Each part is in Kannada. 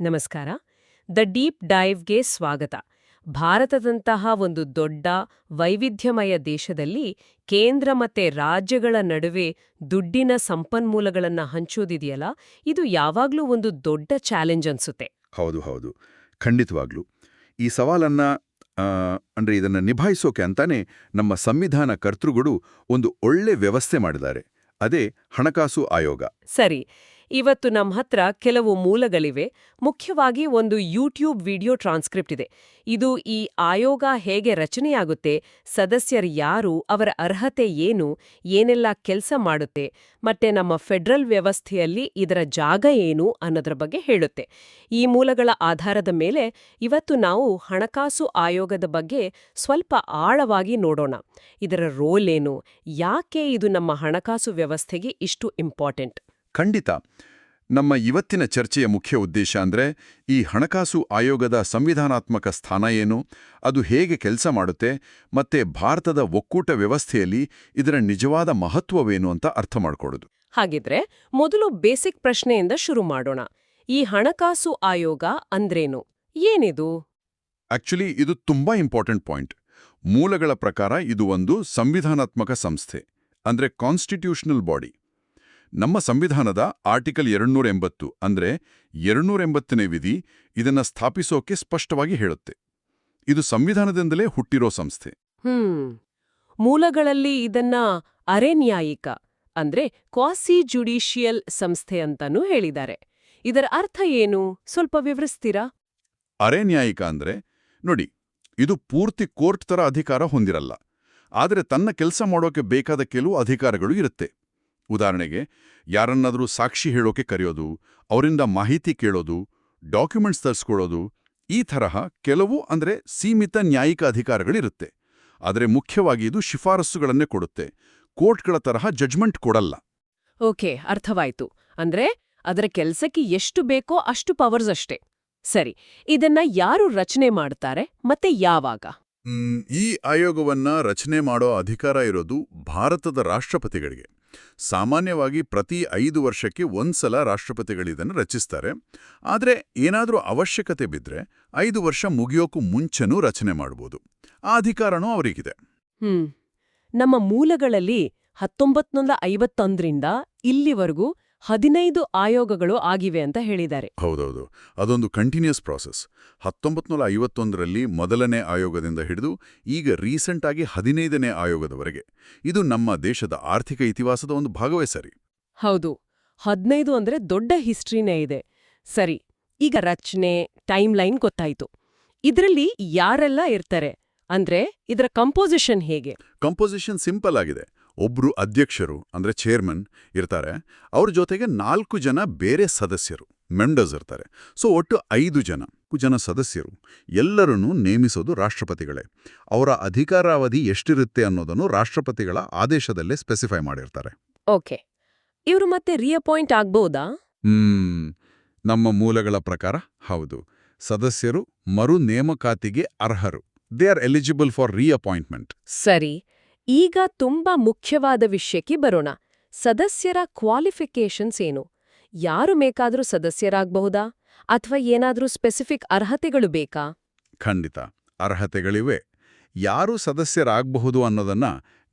ನಮಸ್ಕಾರ. ದ ಡೀಪ್ ಡೈವ್ಗೆ ಸ್ವಾಗತ. ಭಾರತದಂತಹ ಒಂದು ದೊಡ್ಡ ವೈವಿಧ್ಯಮಯ ದೇಶದಲ್ಲಿ ಕೇಂದ್ರ ಮತ್ತೆ ರಾಜ್ಯಗಳ ನಡುವೆ ದುಡ್ಡಿನ ಸಂಪನ್ಮೂಲಗಳನ್ನ ಹಂಚೋದಿದೆಯಲ್ಲ ಇದು ಯಾವಾಗ್ಲೂ ಒಂದು ದೊಡ್ಡ ಚಾಲೆಂಜ್ ಅನ್ಸುತ್ತೆ. ಹೌದು ಹೌದು. ಖಂಡಿತವಾಗ್ಲೂ. ಈ ಸವಾಲನ್ನ ಅಂದ್ರೆ ಇದನ್ನ ನಿಭಾಯಿಸೋಕೆ ಅಂತಾನೆ ನಮ್ಮ ಸಂವಿಧಾನ ಕರ್ತೃಗಳು ಒಂದು ಒಳ್ಳೆ ವ್ಯವಸ್ಥೆ ಮಾಡಿದ್ದಾರೆ. ಅದೇ ಹಣಕಾಸು ಆಯೋಗ. ಸರಿ. ಇವತ್ತು ನಮ್ಮ ಹತ್ರ ಕೆಲವು ಮೂಲಗಳಿವೆ. ಮುಖ್ಯವಾಗಿ ಒಂದು ಯೂಟ್ಯೂಬ್ ವಿಡಿಯೋ ಟ್ರಾನ್ಸ್ಕ್ರಿಪ್ಟ್ ಇದೆ. ಇದು ಈ ಆಯೋಗ ಹೇಗೆ ರಚನೆಯಾಗುತ್ತೆ, ಸದಸ್ಯರು ಯಾರು, ಅವರ ಅರ್ಹತೆ ಏನು, ಏನೆಲ್ಲ ಕೆಲಸ ಮಾಡುತ್ತೆ, ಮತ್ತೆ ನಮ್ಮ ಫೆಡರಲ್ ವ್ಯವಸ್ಥೆಯಲ್ಲಿ ಇದರ ಜಾಗ ಏನು ಅನ್ನೋದ್ರ ಬಗ್ಗೆ ಹೇಳುತ್ತೆ. ಈ ಮೂಲಗಳ ಆಧಾರದ ಮೇಲೆ ಇವತ್ತು ನಾವು ಹಣಕಾಸು ಆಯೋಗದ ಬಗ್ಗೆ ಸ್ವಲ್ಪ ಆಳವಾಗಿ ನೋಡೋಣ. ಇದರ ರೋಲ್ ಏನು, ಯಾಕೆ ಇದು ನಮ್ಮ ಹಣಕಾಸು ವ್ಯವಸ್ಥೆಗೆ ಇಷ್ಟು ಇಂಪಾರ್ಟೆಂಟ್? ಖಂಡಿತ. ನಮ್ಮ ಇವತ್ತಿನ ಚರ್ಚೆಯ ಮುಖ್ಯ ಉದ್ದೇಶ ಅಂದ್ರೆ ಈ ಹಣಕಾಸು ಆಯೋಗದ ಸಂವಿಧಾನಾತ್ಮಕ ಸ್ಥಾನ ಏನು ಅದು ಹೇಗೆ ಕೆಲಸ ಮಾಡುತ್ತೆ ಮತ್ತೆ ಭಾರತದ ಒಕ್ಕೂಟ ವ್ಯವಸ್ಥೆಯಲ್ಲಿ ಇದರ ನಿಜವಾದ ಮಹತ್ವವೇನು ಅಂತ ಅರ್ಥ ಮಾಡಿಕೊಡೋದು ಹಾಗಿದ್ರೆ ಮೊದಲು ಬೇಸಿಕ್ ಪ್ರಶ್ನೆಯಿಂದ ಶುರು ಮಾಡೋಣ. ಈ ಹಣಕಾಸು ಆಯೋಗ ಅಂದ್ರೇನು? ಏನಿದು? ಆಕ್ಚುಲಿ ಇದು ತುಂಬಾ ಇಂಪಾರ್ಟೆಂಟ್ ಪಾಯಿಂಟ್. ಮೂಲಗಳ ಪ್ರಕಾರ ಇದು ಒಂದು ಸಂವಿಧಾನಾತ್ಮಕ ಸಂಸ್ಥೆ ಅಂದ್ರೆ ಕಾನ್ಸ್ಟಿಟ್ಯೂಷನಲ್ ಬಾಡಿ. ನಮ್ಮ ಸಂವಿಧಾನದ ಆರ್ಟಿಕಲ್ ಎರಡ್ನೂರ ಎಂಬತ್ತು ಅಂದ್ರೆ ಎರಡ್ನೂರ ಎಂಬತ್ತನೇ ವಿಧಿ ಇದನ್ನ ಸ್ಥಾಪಿಸೋಕೆ ಸ್ಪಷ್ಟವಾಗಿ ಹೇಳುತ್ತೆ. ಇದು ಸಂವಿಧಾನದಿಂದಲೇ ಹುಟ್ಟಿರೋ ಸಂಸ್ಥೆ. ಹ್ಮ್. ಮೂಲಗಳಲ್ಲಿ ಇದನ್ನ ಅರೆನ್ಯಾಯಿಕ ಅಂದ್ರೆ ಕ್ವಾಸಿ ಜುಡಿಷಿಯಲ್ ಸಂಸ್ಥೆ ಅಂತಾನೂ ಹೇಳಿದ್ದಾರೆ. ಇದರ ಅರ್ಥ ಏನು? ಸ್ವಲ್ಪ ವಿವರಿಸ್ತೀರಾ? ಅರೆ ನ್ಯಾಯಿಕ ಅಂದ್ರೆ ನೋಡಿ ಇದು ಪೂರ್ತಿ ಕೋರ್ಟ್ ತರ ಅಧಿಕಾರ ಹೊಂದಿರಲ್ಲ. ಆದರೆ ತನ್ನ ಕೆಲಸ ಮಾಡೋಕೆ ಬೇಕಾದ ಕೆಲವು ಅಧಿಕಾರಗಳು ಇರುತ್ತೆ. ಉದಾಹರಣೆಗೆ, ಯಾರನ್ನಾದರೂ ಸಾಕ್ಷಿ ಹೇಳೋಕೆ ಕರೆಯೋದು, ಅವರಿಂದ ಮಾಹಿತಿ ಕೇಳೋದು, ಡಾಕ್ಯುಮೆಂಟ್ಸ್ ತರಿಸ್ಕೊಳ್ಳೋದು, ಈ ತರಹ ಕೆಲವು ಅಂದ್ರೆ ಸೀಮಿತ ನ್ಯಾಯಿಕ ಅಧಿಕಾರಗಳಿರುತ್ತೆ. ಆದರೆ ಮುಖ್ಯವಾಗಿ ಇದು ಶಿಫಾರಸ್ಸುಗಳನ್ನೇ ಕೊಡುತ್ತೆ. ಕೋರ್ಟ್ಗಳ ತರಹ ಜಡ್ಜ್ಮೆಂಟ್ ಕೊಡಲ್ಲ. ಓಕೆ, ಅರ್ಥವಾಯ್ತು. ಅಂದ್ರೆ ಅದರ ಕೆಲಸಕ್ಕೆ ಎಷ್ಟು ಬೇಕೋ ಅಷ್ಟು ಪವರ್ಸ್ ಅಷ್ಟೇ. ಸರಿ, ಇದನ್ನ ಯಾರು ರಚನೆ ಮಾಡ್ತಾರೆ ಮತ್ತೆ ಯಾವಾಗ? ಈ ಆಯೋಗವನ್ನ ರಚನೆ ಮಾಡೋ ಅಧಿಕಾರ ಇರೋದು ಭಾರತದ ರಾಷ್ಟ್ರಪತಿಗಳಿಗೆ. ಸಾಮಾನ್ಯವಾಗಿ ಪ್ರತಿ ಐದು ವರ್ಷಕ್ಕೆ ಒಂದ್ಸಲ ರಾಷ್ಟ್ರಪತಿಗಳಿದನ್ನು ರಚಿಸ್ತಾರೆ. ಆದರೆ ಏನಾದರೂ ಅವಶ್ಯಕತೆ ಬಿದ್ದರೆ ಐದು ವರ್ಷ ಮುಗಿಯೋಕ್ಕೂ ಮುಂಚೆನೂ ರಚನೆ ಮಾಡ್ಬೋದು. ಆ ಅಧಿಕಾರನೂ ಅವರಿಗಿದೆ. ನಮ್ಮ ಮೂಲಗಳಲ್ಲಿ ಹತ್ತೊಂಬತ್ನೂರ ಐವತ್ತೊಂದರಿಂದ ಇಲ್ಲಿವರೆಗೂ ಹದಿನೈದು ಆಯೋಗಗಳು ಆಗಿವೆ ಅಂತ ಹೇಳಿದ್ದಾರೆ. ಹೌದೌದು. ಅದೊಂದು ಕಂಟಿನ್ಯೂಸ್ ಪ್ರಾಸೆಸ್ ಹತ್ತೊಂಬತ್ತು ನೂರ ಐವತ್ತೊಂದರಲ್ಲಿ ಮೊದಲನೇ ಆಯೋಗದಿಂದ ಹಿಡಿದು ಈಗ ರೀಸೆಂಟ್ ಆಗಿ ಹದಿನೈದನೇ ಆಯೋಗದವರೆಗೆ. ಇದು ನಮ್ಮ ದೇಶದ ಆರ್ಥಿಕ ಇತಿಹಾಸದ ಒಂದು ಭಾಗವೇ ಸರಿ. ಹೌದು. ಹದ್ನೈದು ಅಂದ್ರೆ ದೊಡ್ಡ ಹಿಸ್ಟ್ರಿನೇ ಇದೆ. ಸರಿ ಈಗ ರಚನೆ ಟೈಮ್ ಲೈನ್ ಗೊತ್ತಾಯಿತು. ಇದರಲ್ಲಿ ಯಾರೆಲ್ಲ ಇರ್ತಾರೆ? ಅಂದ್ರೆ ಇದರ ಕಂಪೋಸಿಷನ್ ಹೇಗೆ? ಕಂಪೋಸಿಷನ್ ಸಿಂಪಲ್ ಆಗಿದೆ. ಒಬ್ರು ಅಧ್ಯಕ್ಷರು ಅಂದ್ರೆ ಚೇರ್ಮನ್ ಇರ್ತಾರೆ. ಅವ್ರ ಜೊತೆಗೆ ನಾಲ್ಕು ಜನ ಬೇರೆ ಸದಸ್ಯರು ಮೆಂಬರ್ಸ್ ಇರ್ತಾರೆ. ಸೊ ಒಟ್ಟು ಐದು ಜನ ಜನ ಸದಸ್ಯರು. ಎಲ್ಲರನ್ನೂ ನೇಮಿಸೋದು ರಾಷ್ಟ್ರಪತಿಗಳೇ. ಅವರ ಅಧಿಕಾರಾವಧಿ ಎಷ್ಟಿರುತ್ತೆ ಅನ್ನೋದನ್ನು ರಾಷ್ಟ್ರಪತಿಗಳ ಆದೇಶದಲ್ಲೇ ಸ್ಪೆಸಿಫೈ ಮಾಡಿರ್ತಾರೆ. ಓಕೆ ಇವರು ಮತ್ತೆ ರಿಅಪಾಯಿಂಟ್ ಆಗ್ಬೋದಾ? ಹ್ಮ್. ನಮ್ಮ ಮೂಲಗಳ ಪ್ರಕಾರ ಹೌದು. ಸದಸ್ಯರು ಮರು ನೇಮಕಾತಿಗೆ ಅರ್ಹರು. They are eligible for reappointment ಸರಿ. ಈಗ ತುಂಬಾ ಮುಖ್ಯವಾದ ವಿಷಯಕ್ಕೆ ಬರೋಣ. ಸದಸ್ಯರ ಕ್ವಾಲಿಫಿಕೇಷನ್ಸ್ ಏನು? ಯಾರು ಬೇಕಾದರೂ ಸದಸ್ಯರಾಗಬಹುದಾ? ಅಥವಾ ಏನಾದರೂ ಸ್ಪೆಸಿಫಿಕ್ ಅರ್ಹತೆಗಳು ಬೇಕಾ? ಖಂಡಿತ. ಅರ್ಹತೆಗಳಿವೆ. ಯಾರು ಸದಸ್ಯರಾಗಬಹುದು ಅನ್ನೋದನ್ನ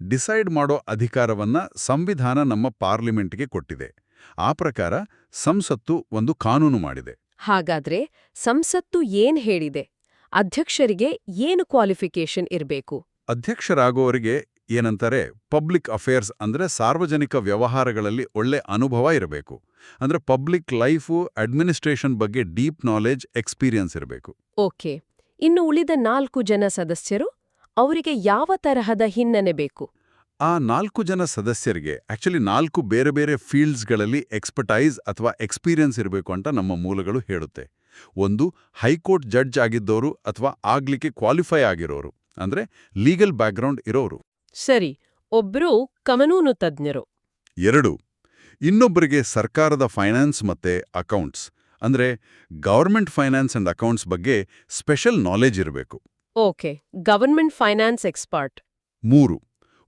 ಡಿಸೈಡ್ ಮಾಡೋ ಅಧಿಕಾರವನ್ನ ಸಂವಿಧಾನ ನಮ್ಮ ಪಾರ್ಲಿಮೆಂಟ್ಗೆ ಕೊಟ್ಟಿದೆ. ಆ ಪ್ರಕಾರ ಸಂಸತ್ತು ಒಂದು ಕಾನೂನು ಮಾಡಿದೆ. ಹಾಗಾದ್ರೆ ಸಂಸತ್ತು ಏನ್ ಹೇಳಿದೆ? ಅಧ್ಯಕ್ಷರಿಗೆ ಏನು ಕ್ವಾಲಿಫಿಕೇಷನ್ ಇರಬೇಕು? ಅಧ್ಯಕ್ಷರಾಗೋವರಿಗೆ ಏನಂತಾರೆ ಪಬ್ಲಿಕ್ ಅಫೇರ್ಸ್ ಅಂದ್ರೆ ಸಾರ್ವಜನಿಕ ವ್ಯವಹಾರಗಳಲ್ಲಿ ಒಳ್ಳೆ ಅನುಭವ ಇರಬೇಕು. ಅಂದರೆ ಪಬ್ಲಿಕ್ ಲೈಫು ಅಡ್ಮಿನಿಸ್ಟ್ರೇಷನ್ ಬಗ್ಗೆ ಡೀಪ್ ನಾಲೆಜ್ ಎಕ್ಸ್ಪೀರಿಯನ್ಸ್ ಇರಬೇಕು. ಓಕೆ. ಇನ್ನು ಉಳಿದ ನಾಲ್ಕು ಜನ ಸದಸ್ಯರು ಅವರಿಗೆ ಯಾವ ತರಹದ ಹಿನ್ನೆಲೆ ಬೇಕು? ಆ ನಾಲ್ಕು ಜನ ಸದಸ್ಯರಿಗೆ ಆಕ್ಚುಲಿ ನಾಲ್ಕು ಬೇರೆ ಬೇರೆ ಫೀಲ್ಡ್ಸ್ಗಳಲ್ಲಿ ಎಕ್ಸ್ಪರ್ಟೈಸ್ ಅಥವಾ ಎಕ್ಸ್ಪೀರಿಯನ್ಸ್ ಇರಬೇಕು ಅಂತ ನಮ್ಮ ಮೂಲಗಳು ಹೇಳುತ್ತೆ. ಒಂದು ಹೈಕೋರ್ಟ್ ಜಡ್ಜ್ ಆಗಿದ್ದವರು ಅಥವಾ ಆಗ್ಲಿಕ್ಕೆ ಕ್ವಾಲಿಫೈ ಆಗಿರೋರು. ಅಂದ್ರೆ ಲೀಗಲ್ ಬ್ಯಾಕ್ಗ್ರೌಂಡ್ ಇರೋರು. ಸರಿ ಒಬ್ರು ಕಾನೂನು ತಜ್ಞರು. ಎರಡು ಇನ್ನೊಬ್ಬರಿಗೆ ಸರ್ಕಾರದ ಫೈನಾನ್ಸ್ ಮತ್ತೆ ಅಕೌಂಟ್ಸ್ ಅಂದ್ರೆ ಗವರ್ಮೆಂಟ್ ಫೈನಾನ್ಸ್ ಅಂಡ್ ಅಕೌಂಟ್ಸ್ ಬಗ್ಗೆ ಸ್ಪೆಷಲ್ ನಾಲೆಜ್ ಇರಬೇಕು. Okay government finance expert. ಮೂರು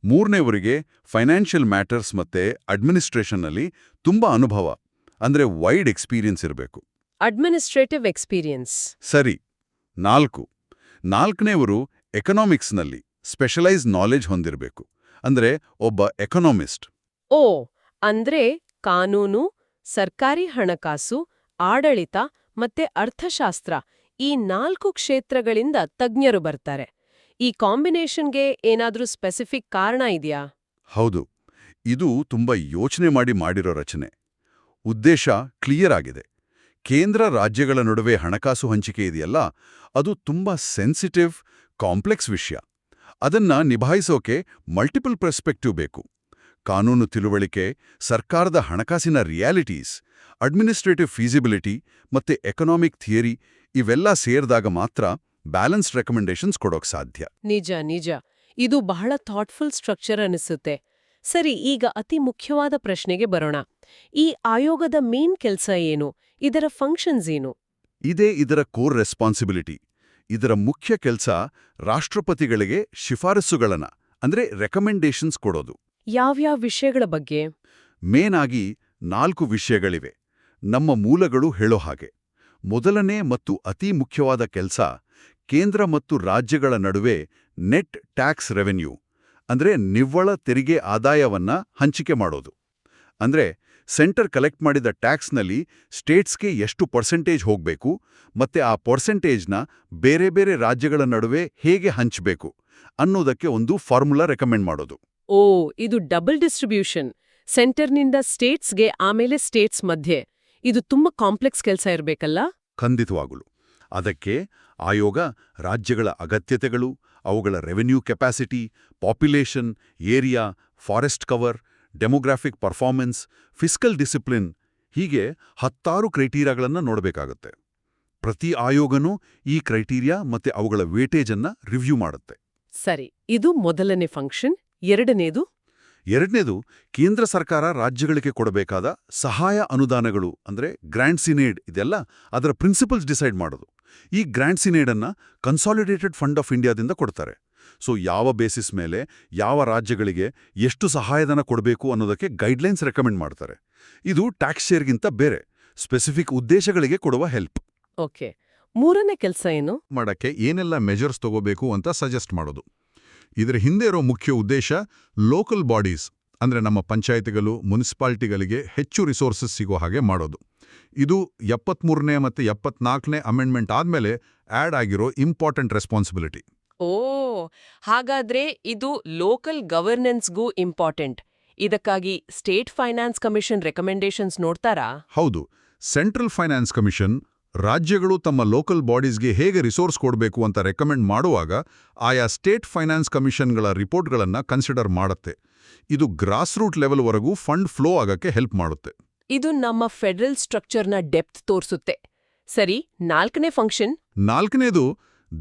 ಮೂರನೇವರಿಗೆ ಫೈನಾನ್ಷಿಯಲ್ ಮ್ಯಾಟರ್ಸ್ ಮತ್ತೆ ಅಡ್ಮಿನಿಸ್ಟ್ರೇಷನ್ನಲ್ಲಿ ತುಂಬಾ ಅನುಭವ ಅಂದ್ರೆ ವೈಡ್ ಎಕ್ಸ್ಪೀರಿಯನ್ಸ್ ಇರಬೇಕು. Administrative experience. ಸರಿ ನಾಲ್ಕು ನಾಲ್ಕನೇವರು ಎಕನಾಮಿಕ್ಸ್ನಲ್ಲಿ. ಸ್ಪೆಷಲೈಸ್ ನಾಲೆಜ್ ಹೊಂದಿರಬೇಕು. ಅಂದ್ರೆ ಒಬ್ಬ ಎಕನಾಮಿಸ್ಟ್ ಓ ಅಂದ್ರೆ ಕಾನೂನು ಸರ್ಕಾರಿ ಹಣಕಾಸು ಆಡಳಿತ ಮತ್ತೆ ಅರ್ಥಶಾಸ್ತ್ರ ಈ ನಾಲ್ಕು ಕ್ಷೇತ್ರಗಳಿಂದ ತಜ್ಞರು ಬರ್ತಾರೆ. ಈ ಕಾಂಬಿನೇಷನ್ಗೆ ಏನಾದ್ರೂ ಸ್ಪೆಸಿಫಿಕ್ ಕಾರಣ ಇದೆಯಾ? ಹೌದು. ಇದು ತುಂಬಾ ಯೋಚನೆ ಮಾಡಿ ಮಾಡಿರೋ ರಚನೆ. ಉದ್ದೇಶ ಕ್ಲಿಯರ್ ಆಗಿದೆ. ಕೇಂದ್ರ ರಾಜ್ಯಗಳ ನಡುವೆ ಹಣಕಾಸು ಹಂಚಿಕೆ ಇದೆಯಲ್ಲ ಅದು ತುಂಬಾ ಸೆನ್ಸಿಟಿವ್ ಕಾಂಪ್ಲೆಕ್ಸ್ ವಿಷಯ. ಅದನ್ನ ನಿಭಾಯಿಸೋಕೆ ಮಲ್ಟಿಪಲ್ ಪರ್ಸ್ಪೆಕ್ಟಿವ್ ಬೇಕು. ಕಾನೂನು ತಿಳುವಳಿಕೆ ಸರ್ಕಾರದ ಹಣಕಾಸಿನ ರಿಯಾಲಿಟೀಸ್ ಅಡ್ಮಿನಿಸ್ಟ್ರೇಟಿವ್ ಫೀಸಿಬಿಲಿಟಿ ಮತ್ತೆ ಎಕನಾಮಿಕ್ ಥಿಯರಿ ಇವೆಲ್ಲ ಸೇರಿದಾಗ ಮಾತ್ರ ಬ್ಯಾಲೆನ್ಸ್ಡ್ ರೆಕಮೆಂಡೇಶನ್ಸ್ ಕೊಡೋಕೆ ಸಾಧ್ಯ. ನಿಜ ನಿಜ. ಇದು ಬಹಳ ಥಾಟ್ಫುಲ್ ಸ್ಟ್ರಕ್ಚರ್ ಅನಿಸುತ್ತೆ. ಸರಿ ಈಗ ಅತಿ ಮುಖ್ಯವಾದ ಪ್ರಶ್ನೆಗೆ ಬರೋಣ. ಈ ಆಯೋಗದ ಮೇನ್ ಕೆಲಸ ಏನು? ಇದರ ಫಂಕ್ಷನ್ಸ್ ಏನು? ಇದೇ ಇದರ ಕೋರ್ ರೆಸ್ಪಾನ್ಸಿಬಿಲಿಟಿ ಇದರ ಮುಖ್ಯ ಕೆಲಸ ರಾಷ್ಟ್ರಪತಿಗಳಿಗೆ ಶಿಫಾರಸುಗಳನ್ನ ಅಂದ್ರೆ ರೆಕಮೆಂಡೇಶನ್ಸ್ ಕೊಡೋದು. ಯಾವ್ಯಾವ ವಿಷಯಗಳ ಬಗ್ಗೆ? ಮೇನ್ ಆಗಿ ನಾಲ್ಕು ವಿಷಯಗಳಿವೆ. ನಮ್ಮ ಮೂಲಗಳು ಹೇಳೋ ಹಾಗೆ. ಮೊದಲನೇ ಮತ್ತು ಅತಿ ಮುಖ್ಯವಾದ ಕೆಲಸ ಕೇಂದ್ರ ಮತ್ತು ರಾಜ್ಯಗಳ ನಡುವೆ ನೆಟ್ ಟ್ಯಾಕ್ಸ್ ರೆವೆನ್ಯೂ ಅಂದ್ರೆ ನಿವ್ವಳ ತೆರಿಗೆ ಆದಾಯವನ್ನ ಹಂಚಿಕೆ ಮಾಡೋದು. ಅಂದ್ರೆ ಸೆಂಟರ್ ಕಲೆಕ್ಟ್ ಮಾಡಿದ ಟ್ಯಾಕ್ಸ್ನಲ್ಲಿ ಸ್ಟೇಟ್ಸ್ಗೆ ಎಷ್ಟು ಪರ್ಸೆಂಟೇಜ್ ಹೋಗಬೇಕು ಮತ್ತೆ ಆ ಪರ್ಸೆಂಟೇಜ್ನ ಬೇರೆ ಬೇರೆ ರಾಜ್ಯಗಳ ನಡುವೆ ಹೇಗೆ ಹಂಚಬೇಕು ಅನ್ನೋದಕ್ಕೆ ಒಂದು ಫಾರ್ಮುಲಾ ರೆಕಮೆಂಡ್ ಮಾಡೋದು. ಓ ಇದು ಡಬಲ್ ಡಿಸ್ಟ್ರಿಬ್ಯೂಷನ್. ಸೆಂಟರ್ನಿಂದ ಸ್ಟೇಟ್ಸ್ಗೆ ಆಮೇಲೆ ಸ್ಟೇಟ್ಸ್ ಮಧ್ಯೆ. ಇದು ತುಂಬಾ ಕಾಂಪ್ಲೆಕ್ಸ್ ಕೆಲಸ ಇರಬೇಕಲ್ಲ? ಖಂಡಿತವಾಗಲು. ಅದಕ್ಕೆ ಆಯೋಗ ರಾಜ್ಯಗಳ ಅಗತ್ಯತೆಗಳು ಅವುಗಳ revenue capacity population area forest cover demographic performance fiscal discipline ಹೀಗೆ ಹತ್ತಾರು ಕ್ರೈಟೀರಿಯಾಗಳನ್ನು ನೋಡಬೇಕಾಗತ್ತೆ. ಪ್ರತಿ ಆಯೋಗನೂ ಈ ಕ್ರೈಟೀರಿಯಾ ಮತ್ತೆ ಅವುಗಳ ವೇಟೇಜನ್ನ ರಿವ್ಯೂ ಮಾಡುತ್ತೆ. ಸರಿ ಇದು ಮೊದಲನೇ ಫಂಕ್ಷನ್ ಎರಡನೇದು? ಎರಡನೇದು ಕೇಂದ್ರ ಸರ್ಕಾರ ರಾಜ್ಯಗಳಿಗೆ ಕೊಡಬೇಕಾದ ಸಹಾಯ ಅನುದಾನಗಳು ಅಂದ್ರೆ ಗ್ರ್ಯಾಂಟ್ಸಿನೇಡ್ ಇದೆಲ್ಲ ಅದರ ಪ್ರಿನ್ಸಿಪಲ್ಸ್ ಡಿಸೈಡ್ ಮಾಡೋದು. ಈ ಗ್ರ್ಯಾಂಟ್ಸಿನೇಡನ್ನ ಕನ್ಸಾಲಿಡೇಟೆಡ್ ಫಂಡ್ ಆಫ್ ಇಂಡಿಯಾದಿಂದ ಕೊಡ್ತಾರೆ. ಸೊ ಯಾವ ಬೇಸಿಸ್ ಮೇಲೆ ಯಾವ ರಾಜ್ಯಗಳಿಗೆ ಎಷ್ಟು ಸಹಾಯಧನ ಕೊಡಬೇಕು ಅನ್ನೋದಕ್ಕೆ ಗೈಡ್ಲೈನ್ಸ್ ರೆಕಮೆಂಡ್ ಮಾಡ್ತಾರೆ. ಇದು ಟ್ಯಾಕ್ಸ್ ಶೇರ್ಗಿಂತ ಬೇರೆ ಸ್ಪೆಸಿಫಿಕ್ ಉದ್ದೇಶಗಳಿಗೆ ಕೊಡುವ ಹೆಲ್ಪ್ ಓಕೆ ಮೂರನೇ ಕೆಲಸ ಏನು? ಮಾಡಕ್ಕೆ ಏನೆಲ್ಲ ಮೆಜರ್ಸ್ ತಗೋಬೇಕು ಅಂತ ಸಜೆಸ್ಟ್ ಮಾಡೋದು. ಇದರ ಹಿಂದೆ ಇರೋ ಮುಖ್ಯ ಉದ್ದೇಶ ಲೋಕಲ್ ಬಾಡೀಸ್ ಅಂದ್ರೆ ನಮ್ಮ ಪಂಚಾಯಿತಿಗಳು ಮುನ್ಸಿಪಾಲ್ಟಿಗಳಿಗೆ ಹೆಚ್ಚು ರಿಸೋರ್ಸಸ್ ಸಿಗೋ ಹಾಗೆ ಮಾಡೋದು. ಇದು ಎಪ್ಪತ್ತ್ಮೂರನೇ ಮತ್ತು ಎಪ್ಪತ್ನಾಲ್ಕನೇ ಅಮೆಂಡ್ಮೆಂಟ್ ಆದ್ಮೇಲೆ ಆಡ್ ಆಗಿರೋ ಇಂಪಾರ್ಟೆಂಟ್ ರೆಸ್ಪಾನ್ಸಿಬಿಲಿಟಿ ಓ ಹಾಗಾದ್ರೆ ಇದು ಲೋಕಲ್ ಗವರ್ನೆನ್ಸ್ಗೂ ಇಂಪಾರ್ಟೆಂಟ್. ಇದಕ್ಕಾಗಿ ಸ್ಟೇಟ್ ಫೈನಾನ್ಸ್ ಕಮಿಷನ್ ರೆಕಮೆಂಡೇಶನ್ಸ್ ನೋಡ್ತಾರಾ? ಹೌದು ಸೆಂಟ್ರಲ್ ಫೈನಾನ್ಸ್ ಕಮಿಷನ್ ರಾಜ್ಯಗಳು ತಮ್ಮ ಲೋಕಲ್ ಬಾಡೀಸ್ಗೆ ಹೇಗೆ ರಿಸೋರ್ಸ್ ಕೊಡಬೇಕು ಅಂತ ರೆಕಮೆಂಡ್ ಮಾಡುವಾಗ ಆಯಾ ಸ್ಟೇಟ್ ಫೈನಾನ್ಸ್ ಕಮಿಷನ್ಗಳ ರಿಪೋರ್ಟ್ಗಳನ್ನು ಕನ್ಸಿಡರ್ ಮಾಡುತ್ತೆ. ಇದು ಗ್ರಾಸ್ ರೂಟ್ ಲೆವೆಲ್ವರೆಗೂ ಫಂಡ್ ಫ್ಲೋ ಆಗಕ್ಕೆ ಹೆಲ್ಪ್ ಮಾಡುತ್ತೆ. ಇದು ನಮ್ಮ ಫೆಡರಲ್ ಸ್ಟ್ರಕ್ಚರ್ನ ಡೆಪ್ತ್ ತೋರಿಸುತ್ತೆ. ಸರಿ ನಾಲ್ಕನೇ ಫಂಕ್ಷನ್? ನಾಲ್ಕನೇದು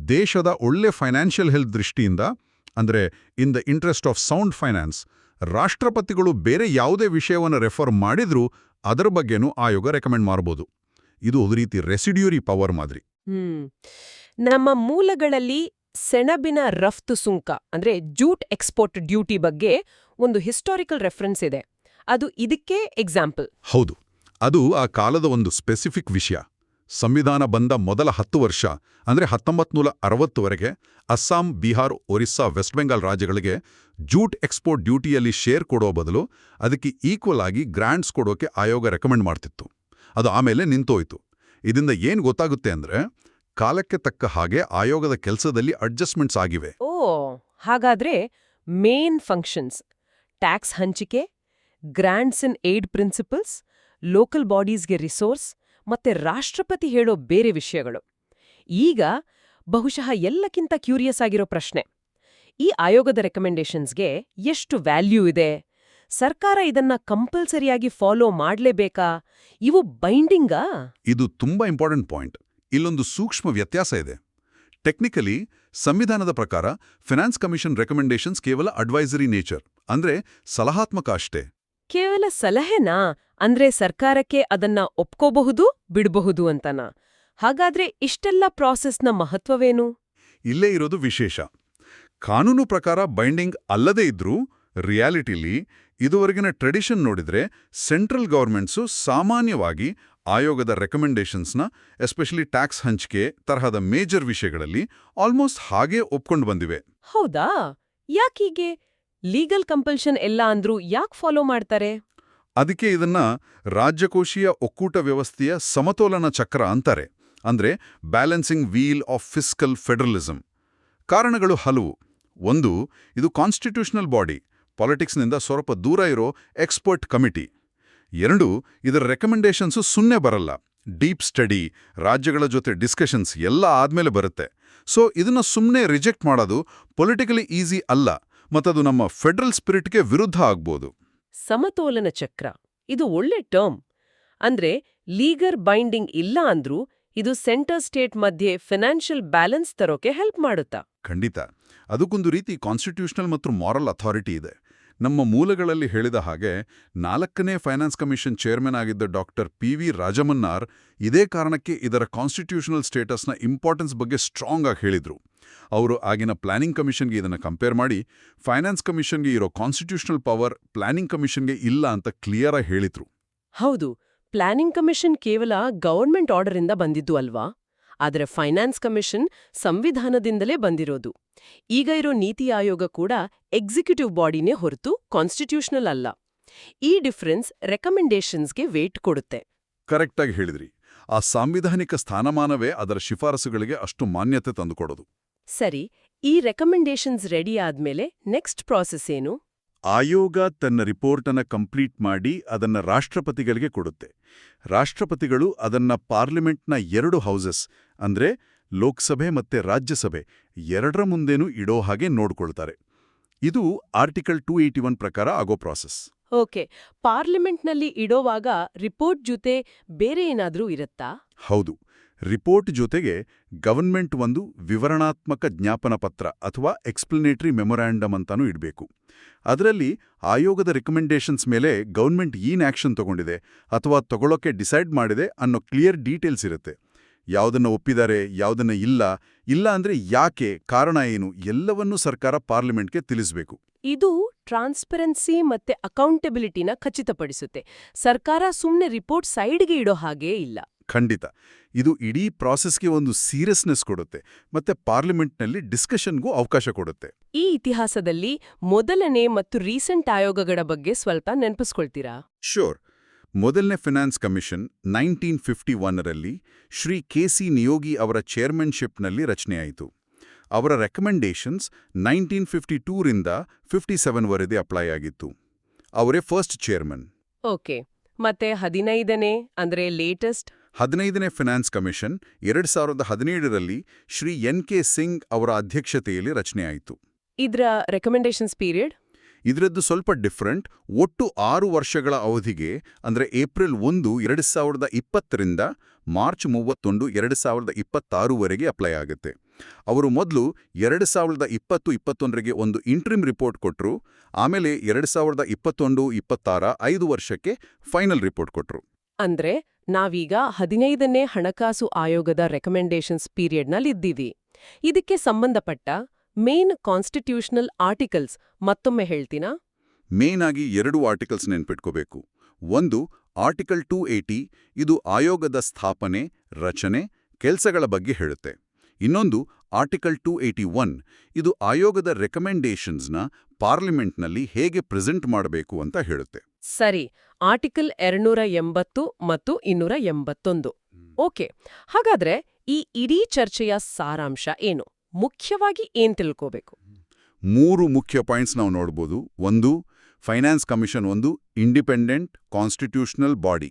ದೇಶದ ಒಳ್ಳೆ ಫೈನಾನ್ಷಿಯಲ್ ಹೆಲ್ತ್ ದೃಷ್ಟಿಯಿಂದ ಅಂದ್ರೆ in the interest of sound finance ರಾಷ್ಟ್ರಪತಿಗಳು ಬೇರೆ ಯಾವುದೇ ವಿಷಯವನ್ನು ರೆಫರ್ ಮಾಡಿದರೂ ಅದರ ಬಗ್ಗೆನೂ ಆಯೋಗ ರೆಕಮೆಂಡ್ ಮಾಡ್ಬೋದು. ಇದು ಒಂದು ರೀತಿ ರೆಸಿಡ್ಯೂರಿ ಪವರ್ ಮಾದರಿ. ಹ್ಮ್. ನಮ್ಮ ಮೂಲಗಳಲ್ಲಿ ಸೆಣಬಿನ ರಫ್ತು ಸುಂಕ ಅಂದ್ರೆ ಜೂಟ್ ಎಕ್ಸ್ಪೋರ್ಟ್ ಡ್ಯೂಟಿ ಬಗ್ಗೆ ಒಂದು ಹಿಸ್ಟಾರಿಕಲ್ ರೆಫರೆನ್ಸ್ ಇದೆ. ಅದು ಇದಕ್ಕೆ ಎಕ್ಸಾಂಪಲ್ ಹೌದು. ಅದು ಆ ಕಾಲದ ಒಂದು ಸ್ಪೆಸಿಫಿಕ್ ವಿಷಯ. ಸಂವಿಧಾನ ಬಂದ ಮೊದಲ ಹತ್ತು ವರ್ಷ, ಅಂದ್ರೆ ಹತ್ತೊಂಬತ್ತು ನೂರ ಅರವತ್ತುವರೆಗೆ ಅಸ್ಸಾಂ, ಬಿಹಾರ್, ಒರಿಸ್ಸಾ, ವೆಸ್ಟ್ ಬೆಂಗಾಲ್ ರಾಜ್ಯಗಳಿಗೆ ಜೂಟ್ ಎಕ್ಸ್ಪೋರ್ಟ್ ಡ್ಯೂಟಿಯಲ್ಲಿ ಶೇರ್ ಕೊಡೋ ಬದಲು ಅದಕ್ಕೆ ಈಕ್ವಲ್ ಆಗಿ ಗ್ರ್ಯಾಂಡ್ಸ್ ಕೊಡೋಕೆ ಆಯೋಗ ರೆಕಮೆಂಡ್ ಮಾಡ್ತಿತ್ತು. ಅದು ಆಮೇಲೆ ನಿಂತೋಯ್ತು. ಇದರಿಂದ ಏನು ಗೊತ್ತಾಗುತ್ತೆ ಅಂದ್ರೆ ಕಾಲಕ್ಕೆ ತಕ್ಕ ಹಾಗೆ ಆಯೋಗದ ಕೆಲಸದಲ್ಲಿ ಅಡ್ಜಸ್ಟ್ಮೆಂಟ್ಸ್ ಆಗಿವೆ. ಓ, ಹಾಗಾದ್ರೆ ಮೇನ್ ಫಂಕ್ಷನ್ಸ್, ಟ್ಯಾಕ್ಸ್ ಹಂಚಿಕೆ grants in aid principles, local ಬಾಡೀಸ್ಗೆ resource ಮತ್ತೆ ರಾಷ್ಟ್ರಪತಿ ಹೇಳೋ ಬೇರೆ ವಿಷಯಗಳು. ಈಗ ಬಹುಶಃ ಎಲ್ಲಕ್ಕಿಂತ ಕ್ಯೂರಿಯಸ್ ಆಗಿರೋ ಪ್ರಶ್ನೆ. ಈ ಆಯೋಗದ ರೆಕಮೆಂಡೇಶನ್ಸ್ಗೆ ಎಷ್ಟು ವ್ಯಾಲ್ಯೂ ಇದೆ? ಸರ್ಕಾರ ಇದನ್ನ ಕಂಪಲ್ಸರಿಯಾಗಿ ಫಾಲೋ ಮಾಡ್ಲೇಬೇಕಾ? ಇವು ಬೈಂಡಿಂಗಾ ಇದು ತುಂಬಾ ಇಂಪಾರ್ಟೆಂಟ್ ಪಾಯಿಂಟ್ ಇಲ್ಲೊಂದು ಸೂಕ್ಷ್ಮ ವ್ಯತ್ಯಾಸ ಇದೆ. ಟೆಕ್ನಿಕಲಿ ಸಂವಿಧಾನದ ಪ್ರಕಾರ ಫಿನಾನ್ಸ್ ಕಮಿಷನ್ ರೆಕಮೆಂಡೇಶನ್ಸ್ ಕೇವಲ ಅಡ್ವೈಸರಿ ನೇಚರ್ ಅಂದ್ರೆ ಸಲಹಾತ್ಮಕ ಅಷ್ಟೇ. ಕೇವಲ ಸಲಹೆನಾ? ಅಂದ್ರೆ ಸರ್ಕಾರಕ್ಕೆ ಅದನ್ನ ಒಪ್ಕೋಬಹುದು ಬಿಡಬಹುದು ಅಂತನಾ? ಹಾಗಾದ್ರೆ ಇಷ್ಟೆಲ್ಲ ಪ್ರಾಸೆಸ್ನ ಮಹತ್ವವೇನು? ಇಲ್ಲೇ ಇರೋದು ವಿಶೇಷ. ಕಾನೂನು ಪ್ರಕಾರ ಬೈಂಡಿಂಗ್ ಅಲ್ಲದೇ ಇದ್ರೂ ರಿಯಾಲಿಟಿಲಿ ಇದುವರೆಗಿನ ಟ್ರೆಡಿಷನ್ ನೋಡಿದ್ರೆ ಸೆಂಟ್ರಲ್ ಗೌರ್ಮೆಂಟ್ಸು ಸಾಮಾನ್ಯವಾಗಿ ಆಯೋಗದ ರೆಕಮೆಂಡೇಷನ್ಸ್ನ ಎಸ್ಪೆಷಲಿ ಟ್ಯಾಕ್ಸ್ ಹಂಚಿಕೆ ತರಹದ ಮೇಜರ್ ವಿಷಯಗಳಲ್ಲಿ ಆಲ್ಮೋಸ್ಟ್ ಹಾಗೇ ಒಪ್ಕೊಂಡು ಬಂದಿವೆ. ಹೌದಾ? ಯಾಕೀಗೆ ಲೀಗಲ್ ಕಂಪಲ್ಷನ್ ಎಲ್ಲ ಅಂದ್ರೂ ಯಾಕ್ ಫಾಲೋ ಮಾಡ್ತಾರೆ? ಅದಕ್ಕೆ ಇದನ್ನ ರಾಜ್ಯಕೋಶೀಯ ಒಕ್ಕೂಟ ವ್ಯವಸ್ಥೆಯ ಸಮತೋಲನ ಚಕ್ರ ಅಂತಾರೆ. ಅಂದ್ರೆ balancing wheel of fiscal federalism. ಕಾರಣಗಳು ಹಲವು. ಒಂದು, ಇದು ಕಾನ್ಸ್ಟಿಟ್ಯೂಷನಲ್ ಬಾಡಿ. ಪಾಲಿಟಿಕ್ಸ್ನಿಂದ ಸ್ವಲ್ಪ ದೂರ ಇರೋ ಎಕ್ಸ್ಪರ್ಟ್ ಕಮಿಟಿ. ಎರಡು, ಇದರ ರೆಕಮೆಂಡೇಷನ್ಸು ಸುಮ್ಮನೆ ಬರಲ್ಲ. ಡೀಪ್ ಸ್ಟಡಿ, ರಾಜ್ಯಗಳ ಜೊತೆ ಡಿಸ್ಕಷನ್ಸ್ ಎಲ್ಲ ಆದ್ಮೇಲೆ ಬರುತ್ತೆ. ಸೊ, ಇದನ್ನ ಸುಮ್ಮನೆ ರಿಜೆಕ್ಟ್ ಮಾಡೋದು ಪೊಲಿಟಿಕಲಿ ಈಸಿ ಅಲ್ಲ. ಮತ್ತದು ನಮ್ಮ ಫೆಡರಲ್ ಸ್ಪಿರಿಟ್ಗೆ ವಿರುದ್ಧ ಆಗ್ಬೋದು. ಸಮತೋಲನ ಚಕ್ರ. ಇದು ಒಳ್ಳೆ ಟರ್ಮ್. ಅಂದ್ರೆ ಲೀಗರ್ ಬೈಂಡಿಂಗ್ ಇಲ್ಲ ಅಂದ್ರೂ ಇದು ಸೆಂಟರ್ ಸ್ಟೇಟ್ ಮಧ್ಯೆ ಫಿನಾನ್ಷಿಯಲ್ ಬ್ಯಾಲೆನ್ಸ್ ತರೋಕೆ ಹೆಲ್ಪ್ ಮಾಡುತ್ತಾ? ಖಂಡಿತ. ಅದಕ್ಕೊಂದು ರೀತಿ ಕಾನ್ಸ್ಟಿಟ್ಯೂಷನಲ್ ಮತ್ತು ಮಾರಲ್ ಅಥಾರಿಟಿ ಇದೆ. ನಮ್ಮ ಮೂಲಗಳಲ್ಲಿ ಹೇಳಿದ ಹಾಗೆ ನಾಲ್ಕನೇ ಫೈನಾನ್ಸ್ ಕಮಿಷನ್ ಚೇರ್ಮನ್ ಆಗಿದ್ದ ಡಾಕ್ಟರ್ ಪಿ ವಿ ರಾಜಮನ್ನಾರ್ ಇದೇ ಕಾರಣಕ್ಕೆ ಇದರ ಕಾನ್ಸ್ಟಿಟ್ಯೂಷನಲ್ ಸ್ಟೇಟಸ್ನ ಇಂಪಾರ್ಟೆನ್ಸ್ ಬಗ್ಗೆ ಸ್ಟ್ರಾಂಗ್ ಆಗಿ ಹೇಳಿದರು. ಅವರು ಆಗಿನ ಪ್ಲಾನಿಂಗ್ ಕಮಿಷನ್ಗೆ ಇದನ್ನು ಕಂಪೇರ್ ಮಾಡಿ ಫೈನಾನ್ಸ್ ಕಮಿಷನ್ಗೆ ಇರೋ ಕಾನ್ಸ್ಟಿಟ್ಯೂಷನಲ್ ಪವರ್ ಪ್ಲಾನಿಂಗ್ ಕಮಿಷನ್ಗೆ ಇಲ್ಲ ಅಂತ ಕ್ಲಿಯರ್ ಆಗಿ ಹೇಳಿದ್ರು. ಹೌದು ಪ್ಲಾನಿಂಗ್ ಕಮಿಷನ್ ಕೇವಲ ಗವರ್ಮೆಂಟ್ ಆರ್ಡರಿಂದ ಬಂದಿದ್ದು ಅಲ್ವಾ? ಆದರೆ ಫೈನಾನ್ಸ್ ಕಮಿಷನ್ ಸಂವಿಧಾನದಿಂದಲೇ ಬಂದಿರೋದು. ಈಗ ಇರೋ ನೀತಿ ಆಯೋಗ ಕೂಡ ಎಕ್ಸಿಕ್ಯೂಟಿವ್ ಬಾಡಿನೇ ಹೊರತು ಕಾನ್ಸ್ಟಿಟ್ಯೂಷನಲ್ ಅಲ್ಲ. ಈ ಡಿಫರೆನ್ಸ್ ರೆಕಮೆಂಡೇಷನ್ಸ್ಗೆ ವೇಟ್ ಕೊಡುತ್ತೆ. ಕರೆಕ್ಟಾಗಿ ಹೇಳಿದ್ರಿ. ಆ ಸಾಂವಿಧಾನಿಕ ಸ್ಥಾನಮಾನವೇ ಅದರ ಶಿಫಾರಸುಗಳಿಗೆ ಅಷ್ಟು ಮಾನ್ಯತೆ ತಂದುಕೊಡೋದು. ಸರಿ ಈ ರೆಕಮೆಂಡೇಷನ್ಸ್ ರೆಡಿ ಆದ್ಮೇಲೆ ನೆಕ್ಸ್ಟ್ ಪ್ರಾಸೆಸ್ ಏನು? ಆಯೋಗ ತನ್ನ ರಿಪೋರ್ಟನ್ನ ಕಂಪ್ಲೀಟ್ ಮಾಡಿ ಅದನ್ನ ರಾಷ್ಟ್ರಪತಿಗಳಿಗೆ ಕೊಡುತ್ತೆ. ರಾಷ್ಟ್ರಪತಿಗಳು ಅದನ್ನ ಪಾರ್ಲಿಮೆಂಟ್ನ ಎರಡು ಹೌಸಸ್ ಅಂದ್ರೆ ಲೋಕಸಭೆ ಮತ್ತೆ ರಾಜ್ಯಸಭೆ ಎರಡರ ಮುಂದೇನೂ ಇಡೋ ಹಾಗೆ ನೋಡ್ಕೊಳ್ತಾರೆ. ಇದು ಆರ್ಟಿಕಲ್ ಟೂ ಏಯ್ಟಿ ಒನ್ ಪ್ರಕಾರ ಆಗೋ ಪ್ರಾಸೆಸ್. ಓಕೆ ಪಾರ್ಲಿಮೆಂಟ್ನಲ್ಲಿ ಇಡೋವಾಗ ರಿಪೋರ್ಟ್ ಜೊತೆ ಬೇರೆ ಏನಾದರೂ ಇರುತ್ತಾ? ಹೌದು. ರಿಪೋರ್ಟ್ ಜೊತೆಗೆ ಗವರ್ನ್ಮೆಂಟ್ ಒಂದು ವಿವರಣಾತ್ಮಕ ಜ್ಞಾಪನ ಪತ್ರ ಅಥವಾ ಎಕ್ಸ್ಪ್ಲನೇಟರಿ ಮೆಮೊರಾಂಡಮ್ ಅಂತಾನೂ ಇಡಬೇಕು. ಅದರಲ್ಲಿ ಆಯೋಗದ ರೆಕಮೆಂಡೇಷನ್ಸ್ ಮೇಲೆ ಗೌರ್ಮೆಂಟ್ ಈನ್ ಆಕ್ಷನ್ ತಗೊಂಡಿದೆ ಅಥವಾ ತಗೊಳ್ಳೋಕೆ ಡಿಸೈಡ್ ಮಾಡಿದೆ ಅನ್ನೋ ಕ್ಲಿಯರ್ ಡೀಟೇಲ್ಸ್ ಇರುತ್ತೆ. ಯಾವುದನ್ನು ಒಪ್ಪಿದ್ದಾರೆ ಯಾವುದನ್ನು ಇಲ್ಲ ಇಲ್ಲ ಅಂದ್ರೆ ಯಾಕೆ, ಕಾರಣ ಏನು ಎಲ್ಲವನ್ನೂ ಸರ್ಕಾರ ಪಾರ್ಲಿಮೆಂಟ್ಗೆ ತಿಳಿಸಬೇಕು. ಇದು ಟ್ರಾನ್ಸ್ಪರೆನ್ಸಿ ಮತ್ತೆ ಅಕೌಂಟೆಬಿಲಿಟಿನ ಖಚಿತಪಡಿಸುತ್ತೆ. ಸರ್ಕಾರ ಸುಮ್ಮನೆ ರಿಪೋರ್ಟ್ ಸೈಡ್ಗೆ ಇಡೋ ಹಾಗೇ ಇಲ್ಲ. ಖಂಡಿತ. ಇದು ಇಡೀ ಪ್ರಾಸೆಸ್ಗೆ ಒಂದು ಸೀರಿಯಸ್ನೆಸ್ ಕೊಡುತ್ತೆ ಮತ್ತೆ ಪಾರ್ಲಿಮೆಂಟ್ನಲ್ಲಿ ಡಿಸ್ಕಷನ್ಗೂ ಅವಕಾಶ ಕೊಡುತ್ತೆ. ಈ ಇತಿಹಾಸದಲ್ಲಿ ಮೊದಲನೇ ಮತ್ತು ರೀಸೆಂಟ್ ಆಯೋಗಗಳ ಬಗ್ಗೆ ಸ್ವಲ್ಪ ನೆನಪಿಸ್ಕೊಳ್ತೀರಾ? ಶ್ಯೂರ್. ಮೊದಲನೇ ಫಿನಾನ್ಸ್ ಕಮಿಷನ್ ನೈನ್ಟೀನ್ ಫಿಫ್ಟಿ ಒನ್ನರಲ್ಲಿ ಶ್ರೀ ಕೆ ಸಿ ನಿಯೋಗಿ ಅವರ ಚೇರ್ಮನ್ಶಿಪ್ನಲ್ಲಿ ರಚನೆಯಾಯಿತು. ಅವರ ರೆಕಮೆಂಡೇಷನ್ಸ್ ನೈನ್ಟೀನ್ ಫಿಫ್ಟಿ ಟೂರಿಂದ ಫಿಫ್ಟಿ ಸೆವೆನ್ವರೆಗೆ ಅಪ್ಲೈ ಆಗಿತ್ತು. ಅವರೇ ಫಸ್ಟ್ ಚೇರ್ಮನ್ ಓಕೆ ಮತ್ತೆ ಹದಿನೈದನೇ ಅಂದ್ರೆ ಲೇಟೆಸ್ಟ್ ಹದಿನೈದನೇ ಫಿನಾನ್ಸ್ ಕಮಿಷನ್ ಎರಡು ಸಾವಿರದ ಹದಿನೇಳರಲ್ಲಿ ಶ್ರೀ ಎನ್ ಕೆ ಸಿಂಗ್ ಅವರ ಅಧ್ಯಕ್ಷತೆಯಲ್ಲಿ ರಚನೆಯಾಯಿತು ಇದರ ರೆಕಮೆಂಡೇಷನ್ಸ್ ಪೀರಿಯಡ್ ಇದರದ್ದು ಸ್ವಲ್ಪ ಡಿಫರೆಂಟ್ ಒಟ್ಟು ಆರು ವರ್ಷಗಳ ಅವಧಿಗೆ ಅಂದ್ರೆ ಏಪ್ರಿಲ್ ಒಂದು ಎರಡು ಸಾವಿರದ ಇಪ್ಪತ್ತರಿಂದ ಮಾರ್ಚ್ ಮೂವತ್ತೊಂದು ಎರಡು ಸಾವಿರದ ಇಪ್ಪತ್ತಾರುವರೆಗೆ ಅಪ್ಲೈ ಆಗುತ್ತೆ. ಅವರು ಮೊದಲು ಎರಡು ಸಾವಿರದ ಇಪ್ಪತ್ತು ಇಪ್ಪತ್ತೊಂದರಿಗೆ ಒಂದು ಇಂಟ್ರಿಮ್ ರಿಪೋರ್ಟ್ ಕೊಟ್ಟರು ಆಮೇಲೆ ಎರಡು ಸಾವಿರದ ಇಪ್ಪತ್ತೊಂದು ಇಪ್ಪತ್ತಾರ ಐದು ವರ್ಷಕ್ಕೆ ಫೈನಲ್ ರಿಪೋರ್ಟ್ ಕೊಟ್ಟರು ಅಂದ್ರೆ ನಾವೀಗ ಹದಿನೈದನೇ ಹಣಕಾಸು ಆಯೋಗದ ರೆಕಮೆಂಡೇಶನ್ಸ್ ಪೀರಿಯಡ್ನಲ್ಲಿದ್ದೀವಿ ಇದಕ್ಕೆ ಸಂಬಂಧಪಟ್ಟ ಮೇನ್ ಕಾನ್ಸ್ಟಿಟ್ಯೂಷನಲ್ ಆರ್ಟಿಕಲ್ಸ್ ಮತ್ತೊಮ್ಮೆ ಹೇಳ್ತೀನಾ? ಮೇನ್ ಆಗಿ ಎರಡು ಆರ್ಟಿಕಲ್ಸ್ ನೆನ್ಪಿಟ್ಕೋಬೇಕು. ಒಂದು ಆರ್ಟಿಕಲ್ ಟೂ ಏಯ್ಟಿ ಇದು ಆಯೋಗದ ಸ್ಥಾಪನೆ ರಚನೆ ಕೆಲಸಗಳ ಬಗ್ಗೆ ಹೇಳುತ್ತೆ. ಇನ್ನೊಂದು ಆರ್ಟಿಕಲ್ ಟೂ ಏಯ್ಟಿ ಒನ್ ಇದು ಆಯೋಗದ ರೆಕಮೆಂಡೇಷನ್ಸ್ನ ಪಾರ್ಲಿಮೆಂಟ್ನಲ್ಲಿ ಹೇಗೆ ಪ್ರೆಸೆಂಟ್ ಮಾಡಬೇಕು ಅಂತ ಹೇಳುತ್ತೆ. ಸರಿ ಆರ್ಟಿಕಲ್ ಎರಡ್ನೂರ ಎಂಬತ್ತು ಮತ್ತು ಇನ್ನೂರ ಎಂಬತ್ತೊಂದು ಓಕೆ ಹಾಗಾದ್ರೆ ಈ ಇಡೀ ಚರ್ಚೆಯ ಸಾರಾಂಶ ಏನು? ಮುಖ್ಯವಾಗಿ ಏನ್ ತಿಳ್ಕೋಬೇಕು? ಮೂರು ಮುಖ್ಯ ಪಾಯಿಂಟ್ಸ್ ನಾವು ನೋಡ್ಬೋದು. ಒಂದು ಫೈನಾನ್ಸ್ ಕಮಿಷನ್ ಒಂದು ಇಂಡಿಪೆಂಡೆಂಟ್ ಕಾನ್ಸ್ಟಿಟ್ಯೂಷನಲ್ ಬಾಡಿ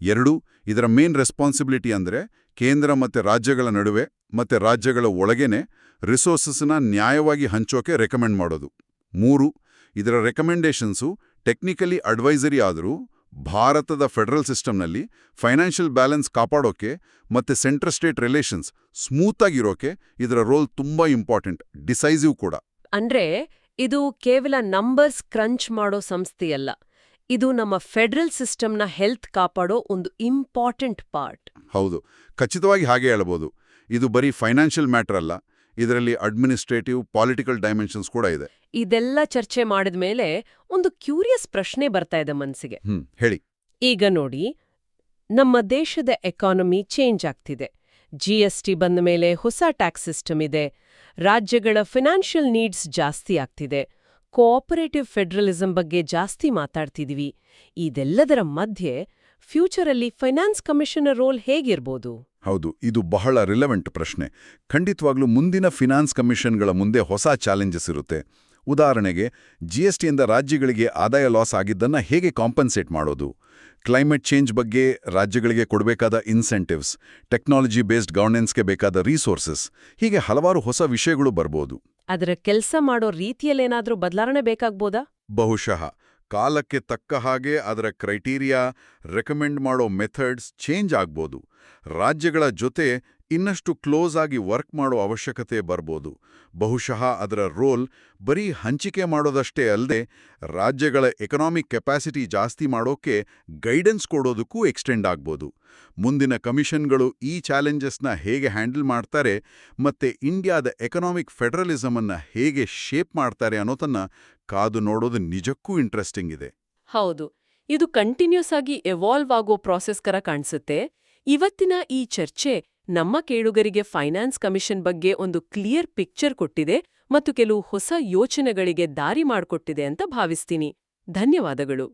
ಎರಡು ಇದರ ಮೇನ್ ರೆಸ್ಪಾನ್ಸಿಬಿಲಿಟಿ ಅಂದರೆ ಕೇಂದ್ರ ಮತ್ತು ರಾಜ್ಯಗಳ ನಡುವೆ ಮತ್ತು ರಾಜ್ಯಗಳ ಒಳಗೇನೆ ರಿಸೋರ್ಸಸ್ನ ನ್ಯಾಯವಾಗಿ ಹಂಚೋಕೆ ರೆಕಮೆಂಡ್ ಮಾಡೋದು. ಮೂರು, ಇದರ ರೆಕಮೆಂಡೇಷನ್ಸು ಟೆಕ್ನಿಕಲಿ ಅಡ್ವೈಸರಿ ಆದರೂ ಭಾರತದ ಫೆಡರಲ್ ಸಿಸ್ಟಮ್ನಲ್ಲಿ ಫೈನಾನ್ಷಿಯಲ್ ಬ್ಯಾಲೆನ್ಸ್ ಕಾಪಾಡೋಕೆ ಮತ್ತೆ ಸೆಂಟ್ರಲ್ ಸ್ಟೇಟ್ ರಿಲೇಷನ್ಸ್ ಸ್ಮೂತಾಗಿರೋಕೆ ಇದರ ರೋಲ್ ತುಂಬಾ ಇಂಪಾರ್ಟೆಂಟ್ ಡಿಸೈಸಿವ್ ಕೂಡ. ಅಂದ್ರೆ ಇದು ಕೇವಲ ನಂಬರ್ಸ್ ಕ್ರಂಚ್ ಮಾಡೋ ಸಂಸ್ಥೆಯಲ್ಲ. ಇದು ನಮ್ಮ ಫೆಡರಲ್ ಸಿಸ್ಟಮ್ನ ಹೆಲ್ತ್ ಕಾಪಾಡೋ ಒಂದು ಇಂಪಾರ್ಟೆಂಟ್ ಪಾರ್ಟ್. ಹೌದು. ಖಚಿತವಾಗಿ ಹಾಗೆ ಹೇಳಬಹುದು ಇದು ಬರೀ ಫೈನಾನ್ಷಿಯಲ್ ಮ್ಯಾಟರ್ ಅಲ್ಲ ಇದರಲ್ಲಿ ಅಡ್ಮಿನಿಸ್ಟ್ರೇಟಿವ್ ಪಾಲಿಟಿಕಲ್ ಡೈಮೆನ್ಷನ್ಸ್ ಕೂಡ ಇದೆ. ಇದೆಲ್ಲ ಚರ್ಚೆ ಮಾಡಿದ ಮೇಲೆ ಒಂದು ಕ್ಯೂರಿಯಸ್ ಪ್ರಶ್ನೆ ಬರ್ತಾ ಇದೆ ಮನಸ್ಸಿಗೆ ಹ್ಮ್ ಹೇಳಿ. ಈಗ ನೋಡಿ ನಮ್ಮ ದೇಶದ ಎಕಾನಮಿ ಚೇಂಜ್ ಆಗ್ತಿದೆ. ಜಿಎಸ್ಟಿ ಬಂದ ಮೇಲೆ ಹೊಸ ಟ್ಯಾಕ್ಸ್ ಸಿಸ್ಟಮ್ ಇದೆ. ರಾಜ್ಯಗಳ ಫಿನಾನ್ಷಿಯಲ್ ನೀಡ್ಸ್ ಜಾಸ್ತಿ ಆಗ್ತಿದೆ. ಕೋಆಪರೇಟಿವ್ ಫೆಡರಲಿಸಂ ಬಗ್ಗೆ ಜಾಸ್ತಿ ಮಾತಾಡ್ತಿದೀವಿ. ಇದೆಲ್ಲದರ ಮಧ್ಯೆ ಫ್ಯೂಚರಲ್ಲಿ ಫೈನಾನ್ಸ್ ಕಮಿಷನರ್ ರೋಲ್ ಹೇಗಿರ್ಬೋದು? ಹೌದು, ಇದು ಬಹಳ ರಿಲೆವೆಂಟ್ ಪ್ರಶ್ನೆ. ಖಂಡಿತವಾಗ್ಲೂ ಮುಂದಿನ ಫಿನಾನ್ಸ್ ಕಮಿಷನ್ಗಳ ಮುಂದೆ ಹೊಸ ಚಾಲೆಂಜಸ್ ಇರುತ್ತೆ. ಉದಾಹರಣೆಗೆ ಜಿಎಸ್ಟಿಯಿಂದ ರಾಜ್ಯಗಳಿಗೆ ಆದಾಯ ಲಾಸ್ ಆಗಿದ್ದನ್ನ ಹೇಗೆ ಕಾಂಪನ್ಸೇಟ್ ಮಾಡೋದು? ಕ್ಲೈಮೇಟ್ ಚೇಂಜ್ ಬಗ್ಗೆ ರಾಜ್ಯಗಳಿಗೆ ಕೊಡಬೇಕಾದ ಇನ್ಸೆಂಟಿವ್ಸ್, ಟೆಕ್ನಾಲಜಿ ಬೇಸ್ಡ್ ಗವರ್ನೆನ್ಸ್ಗೆ ಬೇಕಾದ ರಿಸೋರ್ಸಸ್, ಹೀಗೆ ಹಲವಾರು ಹೊಸ ವಿಷಯಗಳು ಬರ್ಬೋದು. ಅದರ ಕೆಲಸ ಮಾಡೋ ರೀತಿಯಲ್ಲೇನಾದ್ರೂ ಬದಲಾವಣೆ ಬೇಕಾಗ್ಬೋದಾ? ಬಹುಶಃ. ಕಾಲಕ್ಕೆ ತಕ್ಕ ಹಾಗೆ ಅದರ ಕ್ರೈಟೀರಿಯಾ ರೆಕಮೆಂಡ್ ಮಾಡೋ ಮೆಥಡ್ಸ್ ಚೇಂಜ್ ಆಗ್ಬೋದು. ರಾಜ್ಯಗಳ ಜೊತೆ ಇನ್ನಷ್ಟು ಕ್ಲೋಸ್ ಆಗಿ ವರ್ಕ್ ಮಾಡೋ ಅವಶ್ಯಕತೆ ಬರ್ಬೋದು. ಬಹುಶಃ ಅದರ ರೋಲ್ ಬರೀ ಹಂಚಿಕೆ ಮಾಡೋದಷ್ಟೇ ಅಲ್ಲದೆ ರಾಜ್ಯಗಳ ಎಕನಾಮಿಕ್ ಕೆಪಾಸಿಟಿ ಜಾಸ್ತಿ ಮಾಡೋಕೆ ಗೈಡೆನ್ಸ್ ಕೊಡೋದಕ್ಕೂ ಎಕ್ಸ್ಟೆಂಡ್ ಆಗ್ಬೋದು. ಮುಂದಿನ ಕಮಿಷನ್ಗಳು ಈ ಚಾಲೆಂಜಸ್ನ ಹೇಗೆ ಹ್ಯಾಂಡಲ್ ಮಾಡ್ತಾರೆ ಮತ್ತೆ ಇಂಡಿಯಾದ ಎಕನಾಮಿಕ್ ಫೆಡರಲಿಸಮನ್ನು ಹೇಗೆ ಶೇಪ್ ಮಾಡ್ತಾರೆ ಅನ್ನೋದನ್ನ ಕಾದು ನೋಡೋದು ನಿಜಕ್ಕೂ ಇಂಟ್ರೆಸ್ಟಿಂಗ್ ಇದೆ. ಹೌದು. ಇದು ಕಂಟಿನ್ಯೂಸ್ ಆಗಿ ಎವಾಲ್ವ್ ಆಗೋ ಪ್ರಾಸೆಸ್ ಕರ ಕಾಣಿಸುತ್ತೆ. ಇವತ್ತಿನ ಈ ಚರ್ಚೆ ನಮ್ಮ ಕೇಳುಗರಿಗೆ ಫೈನಾನ್ಸ್ ಕಮಿಷನ್ ಬಗ್ಗೆ ಒಂದು ಕ್ಲಿಯರ್ ಪಿಕ್ಚರ್ ಕೊಟ್ಟಿದೆ ಮತ್ತು ಕೆಲವು ಹೊಸ ಯೋಚನೆಗಳಿಗೆ ದಾರಿ ಮಾಡಿಕೊಟ್ಟಿದೆ ಅಂತ ಭಾವಿಸ್ತೀನಿ. ಧನ್ಯವಾದಗಳು.